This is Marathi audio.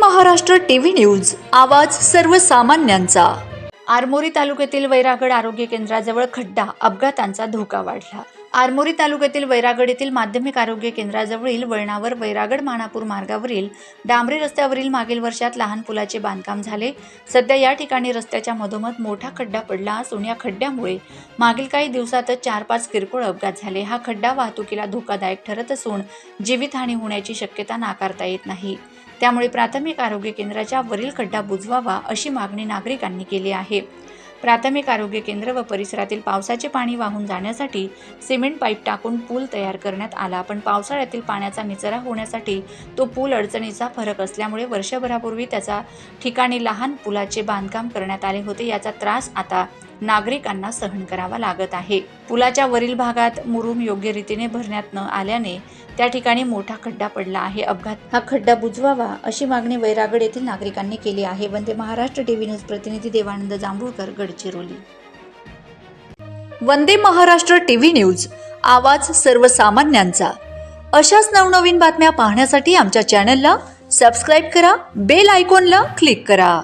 Maharashtra TV news. आवाज सर्वसामान्यांचा. आरमोरी तालुक्यातील वैरागड आरोग्य केंद्राजवळ खड्डा अपघातांचा धोका वाढला. आरमोरी तालुक्यातील वैरागड येथील माध्यमिक आरोग्य केंद्राजवळील वळणावर वैरागड मानापूर मार्गावरील डांबरी रस्त्यावरील मागील वर्षात लहान पुलाचे बांधकाम झाले. सध्या या ठिकाणी रस्त्याच्या मधोमध मोठा खड्डा पडला असून या खड्ड्यामुळे मागील काही दिवसातच चार पाच किरकोळ अपघात झाले. हा खड्डा वाहतुकीला धोकादायक ठरत असून जीवितहानी होण्याची शक्यता नाकारता येत नाही. त्यामुळे प्राथमिक आरोग्य केंद्राच्या वरील खड्डा बुजवावा अशी मागणी नागरिकांनी केली आहे. प्राथमिक आरोग्य केंद्र व परिसरातील पावसाचे पाणी वाहून जाण्यासाठी सिमेंट पाईप टाकून पूल तयार करण्यात आला. पण पावसाळ्यातील पाण्याचा निचरा होण्यासाठी तो पूल अडचणीचा फरक असल्यामुळे वर्षभरापूर्वी त्याचा ठिकाणी लहान पुलाचे बांधकाम करण्यात आले होते. याचा त्रास आता नागरिकांना सहन करावा लागत आहे. पुलाच्या वरील भागात मुरुम योग्य रीतीने भरण्यात न आल्याने त्या ठिकाणी मोठा खड्डा पडला आहे. अपघात हा खड्डा बुजवावा अशी मागणी वैरागड येथील नागरिकांनी केली आहे. वंदे महाराष्ट्र टीव्ही न्यूज प्रतिनिधी देवानंद जांभूळकर गडचिरोली. वंदे महाराष्ट्र टीव्ही न्यूज आवाज सर्वसामान्यांचा. अशाच नवनवीन बातम्या पाहण्यासाठी आमच्या चॅनलला सबस्क्राईब करा बेल आयकॉनला क्लिक करा.